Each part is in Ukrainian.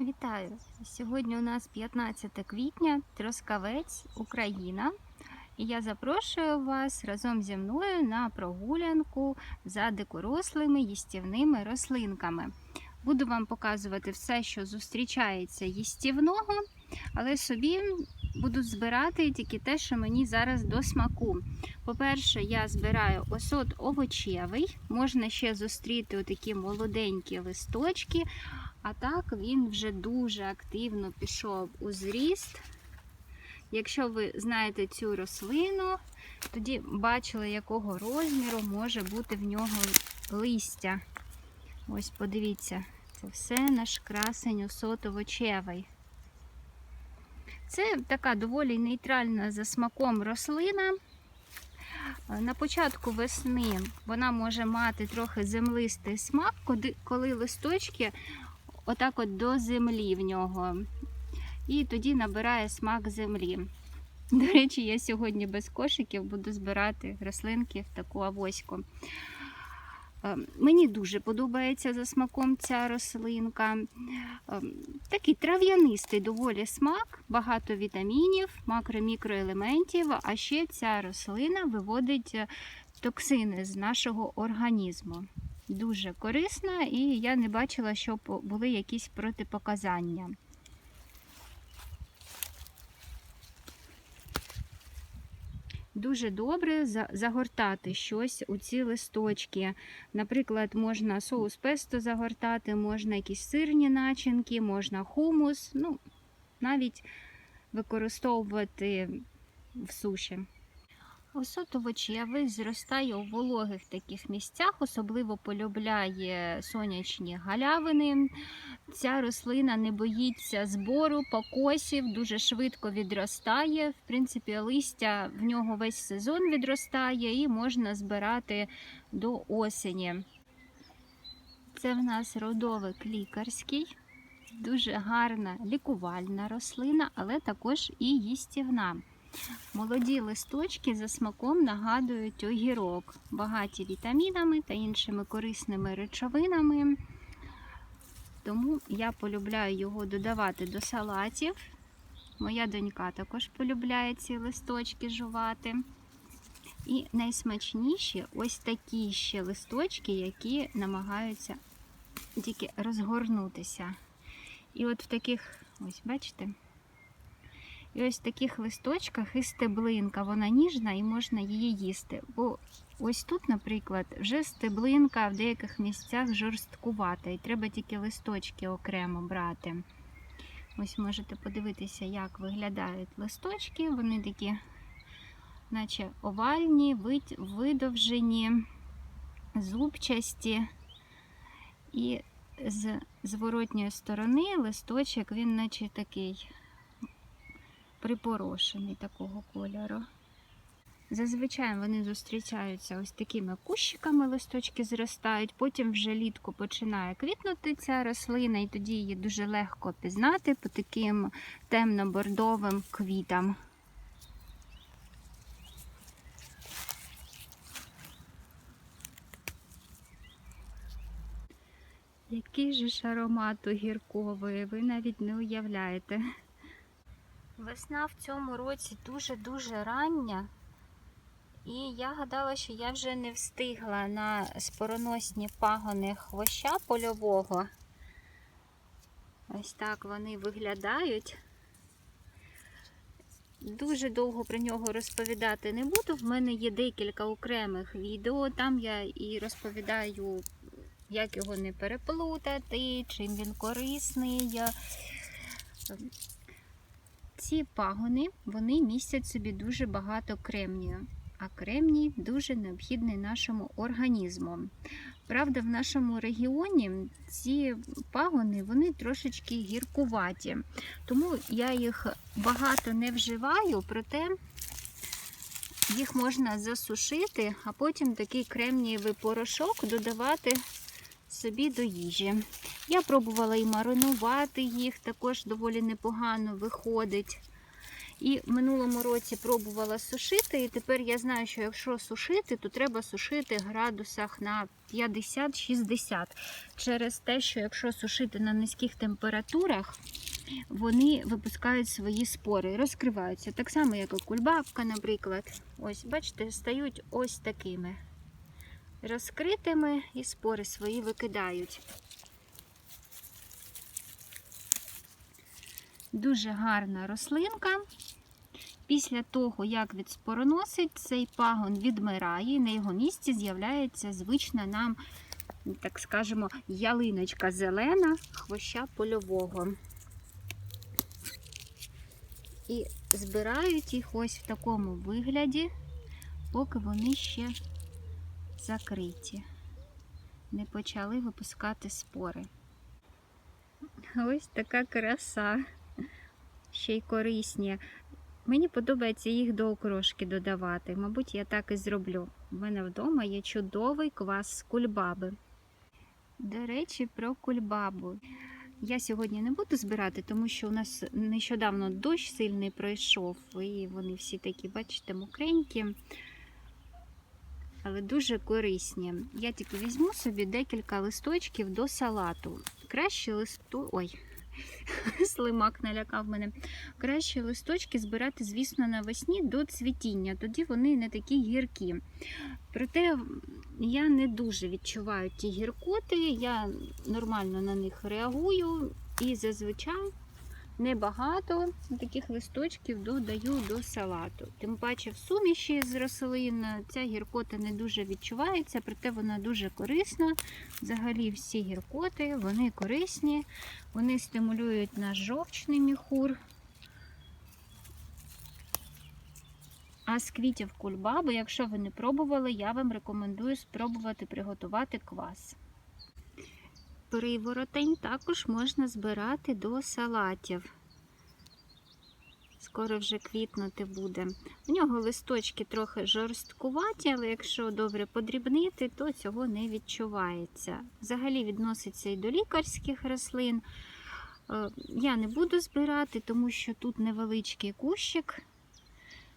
Вітаю! Сьогодні у нас 15 квітня, Трускавець, Україна. І я запрошую вас разом зі мною на прогулянку за дикорослими їстівними рослинками. Буду вам показувати все, що зустрічається їстівного, але собі буду збирати тільки те, що мені зараз до смаку. По-перше, я збираю осот овочевий, можна ще зустріти отакі молоденькі листочки. А так він вже дуже активно пішов у зріст. Якщо ви знаєте цю рослину, тоді бачили, якого розміру може бути в нього листя. Ось подивіться, це все наш красень осотовочевий. Це така доволі нейтральна за смаком рослина. На початку весни вона може мати трохи землистий смак, коли листочки отак от до землі в нього. І тоді набирає смак землі. До речі, я сьогодні без кошиків буду збирати рослинки в таку авоську. Е, Мені дуже подобається за смаком ця рослинка. Е, Такий трав'янистий доволі смак, багато вітамінів, макро-мікроелементів, а ще ця рослина виводить токсини з нашого організму дуже корисна, і я не бачила, щоб були якісь протипоказання. Дуже добре загортати щось у ці листочки. Наприклад, можна соус песто загортати, можна якісь сирні начинки, можна хумус, ну, навіть використовувати в суші. Осот овочевий зростає у вологих таких місцях, особливо полюбляє сонячні галявини. Ця рослина не боїться збору, покосів, дуже швидко відростає. В принципі, листя в нього весь сезон відростає і можна збирати до осені. Це в нас родовик лікарський, дуже гарна лікувальна рослина, але також і їстівна. Молоді листочки за смаком нагадують огірок, багаті вітамінами та іншими корисними речовинами. Тому я полюбляю його додавати до салатів. Моя донька також полюбляє ці листочки жувати. І найсмачніші ось такі ще листочки, які намагаються тільки розгорнутися. І от в таких, ось бачите? І ось в таких листочках і стеблинка, вона ніжна і можна її їсти. Бо ось тут, наприклад, вже стеблинка в деяких місцях жорсткувата, і треба тільки листочки окремо брати. Ось можете подивитися, як виглядають листочки. Вони такі, наче овальні, видовжені, зубчасті. І з зворотньої сторони листочок, він наче такий припорошений такого кольору. Зазвичай вони зустрічаються ось такими кущиками, листочки зростають, потім вже літку починає квітнути ця рослина, і тоді її дуже легко пізнати по таким темно-бордовим квітам. Який же ж аромат огірковий, ви навіть не уявляєте. Весна в цьому році дуже-дуже рання, і я гадала, що я вже не встигла на спороносні пагони хвоща польового. Ось так вони виглядають. Дуже довго про нього розповідати не буду. В мене є декілька окремих відео. Там я і розповідаю, як його не переплутати, чим він корисний. Ці пагони вони містять собі дуже багато кремнію, а кремній дуже необхідний нашому організму. Правда, в нашому регіоні ці пагони вони трошечки гіркуваті, тому я їх багато не вживаю, проте їх можна засушити, а потім такий кремнієвий порошок додавати собі до їжі. Я пробувала і маринувати їх, також доволі непогано виходить. І в минулому році пробувала сушити, і тепер я знаю, що якщо сушити, то треба сушити в градусах на 50-60. Через те, що якщо сушити на низьких температурах, вони випускають свої спори, розкриваються. Так само, як і кульбабка, наприклад. Ось, бачите, стають ось такими розкритими і спори свої викидають. Дуже гарна рослинка. Після того, як відспороносить, цей пагон відмирає, і на його місці з'являється звична нам, так скажемо, ялиночка зелена хвоща польового. І збирають їх ось в такому вигляді, поки вони ще закриті, не почали випускати спори. Ось така краса, ще й корисні. Мені подобається їх до окрошки додавати. Мабуть, я так і зроблю. У мене вдома є чудовий квас з кульбаби. До речі, про кульбабу. Я сьогодні не буду збирати, тому що у нас нещодавно дощ сильний пройшов, і вони всі такі, бачите, мокренькі, але дуже корисні. Я тільки візьму собі декілька листочків до салату. Краще листу. Ой, слимак налякав мене. Краще листочки збирати, звісно, навесні до цвітіння, тоді вони не такі гіркі. Проте я не дуже відчуваю ті гіркоти, я нормально на них реагую і зазвичай небагато таких листочків додаю до салату. Тим паче в суміші з рослин ця гіркота не дуже відчувається, проте вона дуже корисна. Взагалі всі гіркоти, вони корисні, вони стимулюють наш жовчний міхур. А з квітів кульбаби, якщо ви не пробували, я вам рекомендую спробувати приготувати квас. Приворотень також можна збирати до салатів. Скоро вже квітнути буде. У нього листочки трохи жорсткуваті, але якщо добре подрібнити, то цього не відчувається. Взагалі відноситься і до лікарських рослин. Е, Я не буду збирати, тому що тут невеличкий кущик,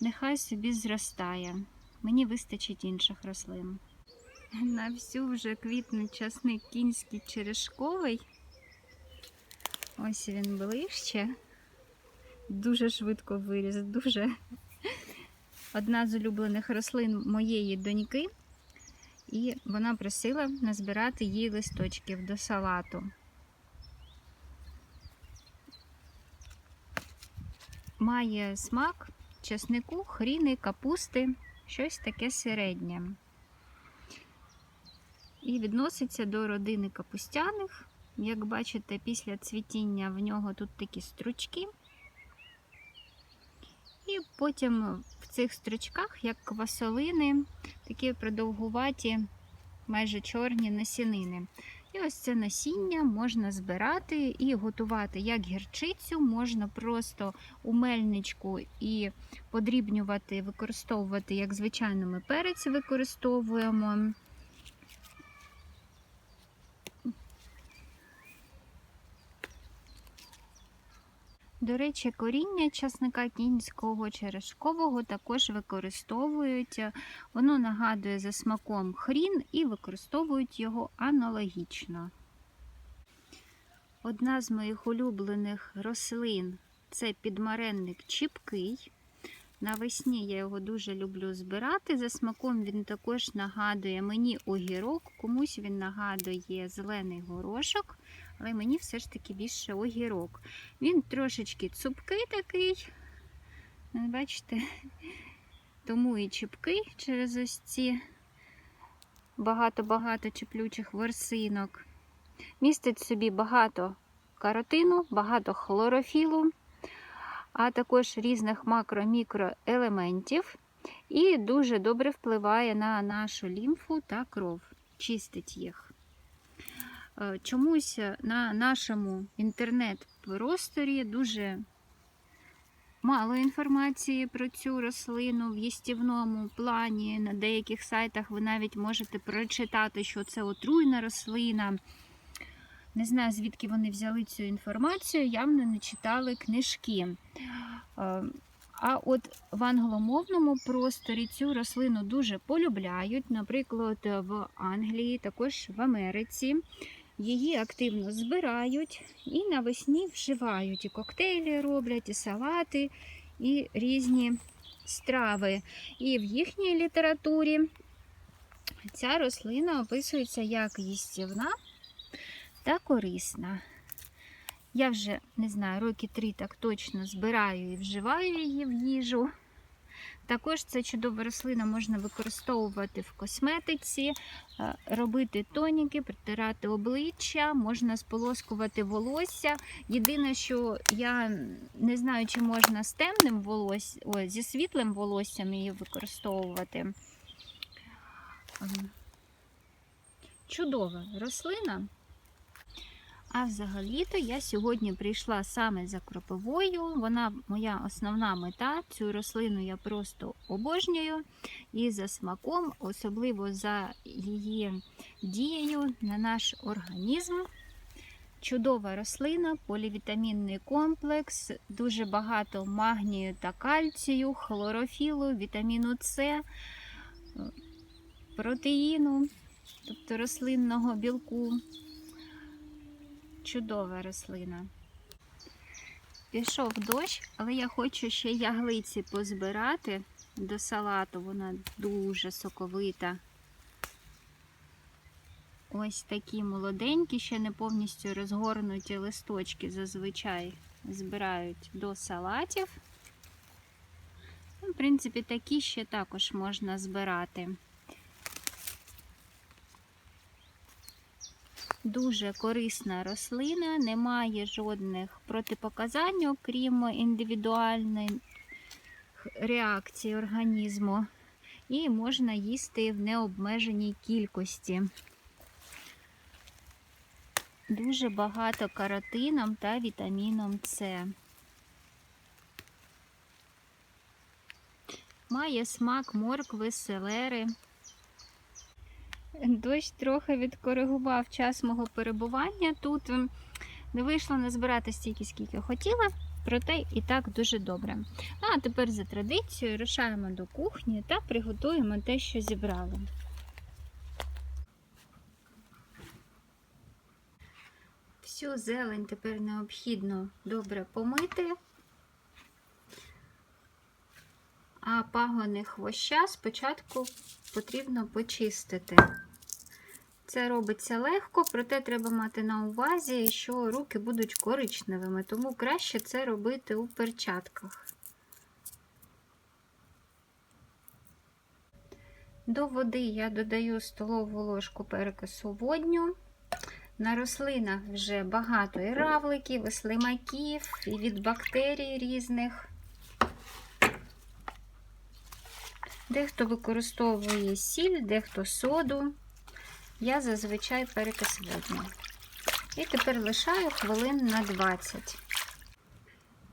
нехай собі зростає. Мені вистачить інших рослин. На всю вже квітнуть часник кінський черешковий. Ось він ближче. Дуже швидко виріс, дуже. Одна з улюблених рослин моєї доньки, і вона просила назбирати їй листочків до салату. Має смак чеснику, хріни, капусти, щось таке середнє. І відноситься до родини капустяних. Як бачите, після цвітіння в нього тут такі стручки. І потім в цих стручках, як квасолини, такі продовгуваті, майже чорні насінини. І ось це насіння можна збирати і готувати як гірчицю, можна просто у мельничку і подрібнювати, використовувати, як звичайно ми перець використовуємо. До речі, коріння часника кінського черешкового також використовують. Воно нагадує за смаком хрін і використовують його аналогічно. Одна з моїх улюблених рослин це підмаренник чіпкий. Навесні я його дуже люблю збирати. За смаком він також нагадує мені огірок, комусь він нагадує зелений горошок, але мені все ж таки більше огірок. Він трошечки цупкий такий, бачите, тому і чіпкий через ось ці багато-багато чіплючих ворсинок. Містить собі багато каротину, багато хлорофілу а також різних макро-мікроелементів, і дуже добре впливає на нашу лімфу та кров, чистить їх. Е, чомусь на нашому інтернет-просторі дуже мало інформації про цю рослину в їстівному плані. На деяких сайтах ви навіть можете прочитати, що це отруйна рослина. Не знаю, звідки вони взяли цю інформацію, явно не читали книжки. Е, А от в англомовному просторі цю рослину дуже полюбляють, наприклад, в Англії, також в Америці. Її активно збирають і навесні вживають. І коктейлі роблять, і салати, і різні страви. І в їхній літературі ця рослина описується як їстівна та корисна. Я вже не знаю, роки три так точно збираю і вживаю її в їжу. Також ця чудова рослина можна використовувати в косметиці, е, робити тоніки, притирати обличчя, можна сполоскувати волосся. Єдине, що я не знаю, чи можна з темним волоссям, о, зі світлим волоссям її використовувати. Ем, Чудова рослина. А взагалі-то я сьогодні прийшла саме за кропивою. Вона моя основна мета. Цю рослину я просто обожнюю і за смаком, особливо за її дією на наш організм. Чудова рослина, полівітамінний комплекс, дуже багато магнію та кальцію, хлорофілу, вітаміну С, протеїну, тобто рослинного білку чудова рослина. Пішов дощ, але я хочу ще яглиці позбирати до салату. Вона дуже соковита. Ось такі молоденькі, ще не повністю розгорнуті листочки зазвичай збирають до салатів. Ну, В принципі, такі ще також можна збирати. Дуже корисна рослина, немає жодних протипоказань, окрім індивідуальної реакції організму, і можна їсти в необмеженій кількості. Дуже багато каротином та вітаміном С. Має смак моркви, селери. Дощ трохи відкоригував час мого перебування. Тут не вийшло назбирати стільки, скільки хотіла, проте і так дуже добре. Ну, а тепер за традицією рушаємо до кухні та приготуємо те, що зібрали. Всю зелень тепер необхідно добре помити, а пагони хвоща спочатку потрібно почистити. Це робиться легко, проте треба мати на увазі, що руки будуть коричневими, тому краще це робити у перчатках. До води я додаю столову ложку перекису водню. На рослинах вже багато і равликів, і слимаків, і від бактерій різних. Дехто використовує сіль, дехто соду. Я зазвичай перекис водню. І тепер лишаю хвилин на 20.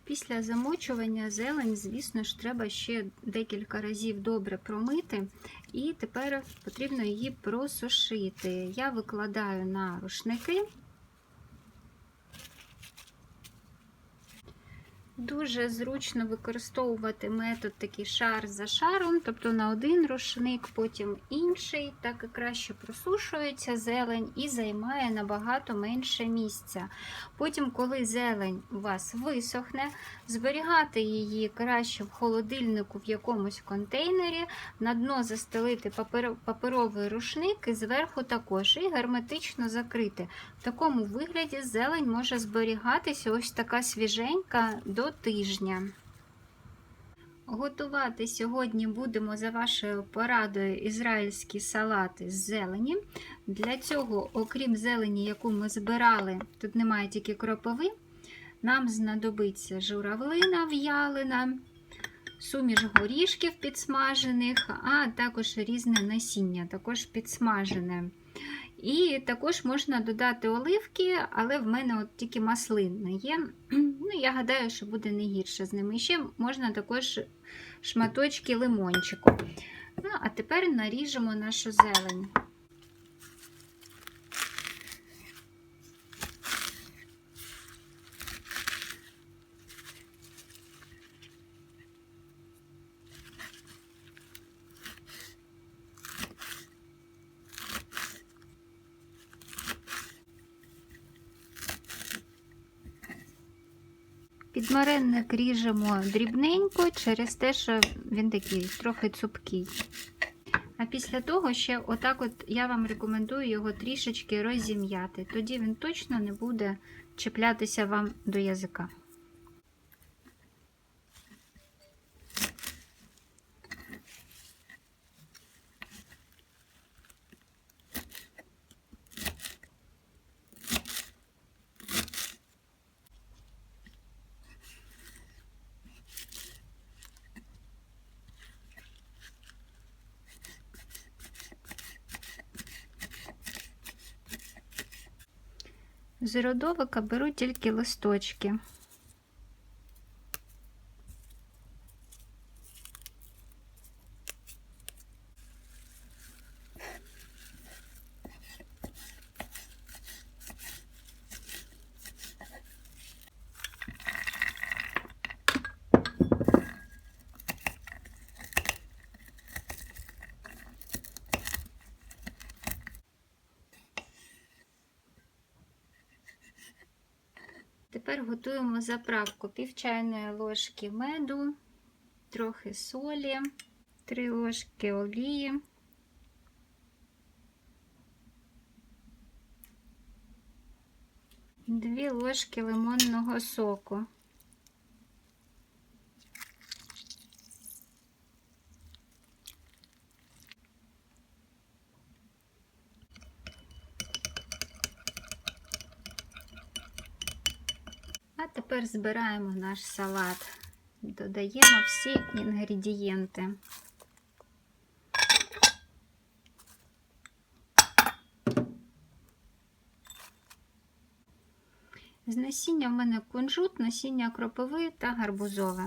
Після замочування зелень, звісно ж, треба ще декілька разів добре промити, і тепер потрібно її просушити. Я викладаю на рушники. Дуже зручно використовувати метод такий шар за шаром, тобто на один рушник, потім інший, так і краще просушується зелень і займає набагато менше місця. Потім, коли зелень у вас висохне, зберігати її краще в холодильнику в якомусь контейнері, на дно застелити папер... паперовий рушник і зверху також і герметично закрити. В такому вигляді зелень може зберігатися ось така свіженька до тижня. Готувати сьогодні будемо за вашою порадою ізраїльські салати з зелені. Для цього, окрім зелені, яку ми збирали, тут немає тільки кропиви, нам знадобиться журавлина в'ялина, суміш горішків підсмажених, а також різне насіння, також підсмажене. І також можна додати оливки, але в мене от тільки маслинна є. Ну, Я гадаю, що буде не гірше з ними. І ще можна також шматочки лимончику. Ну, А тепер наріжемо нашу зелень. Підмаренник ріжемо дрібненько через те, що він такий трохи цупкий. А після того ще отак от я вам рекомендую його трішечки розім'яти. Тоді він точно не буде чіплятися вам до язика. З родовика беру тільки листочки. Тепер готуємо заправку пів чайної ложки меду, трохи солі, 3 ложки олії. Дві ложки лимонного соку. А збираємо наш салат. Додаємо всі інгредієнти. З насіння в мене кунжут, насіння кропиви та гарбузове.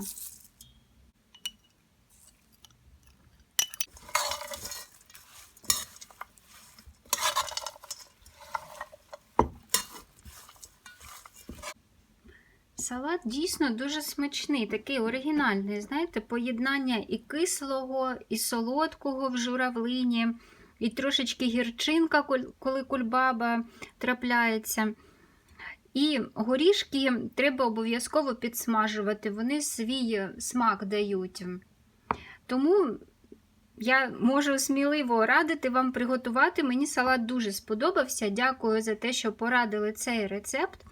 Салат дійсно дуже смачний, такий оригінальний. Знаєте, поєднання і кислого, і солодкого в журавлині, і трошечки гірчинка, коли кульбаба трапляється. І горішки треба обов'язково підсмажувати, вони свій смак дають. Тому я можу сміливо радити вам приготувати. Мені салат дуже сподобався. Дякую за те, що порадили цей рецепт.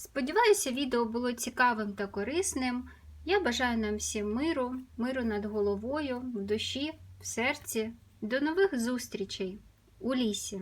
Сподіваюся, відео було цікавим та корисним. Я бажаю нам всім миру, миру над головою, в душі, в серці. До нових зустрічей у лісі!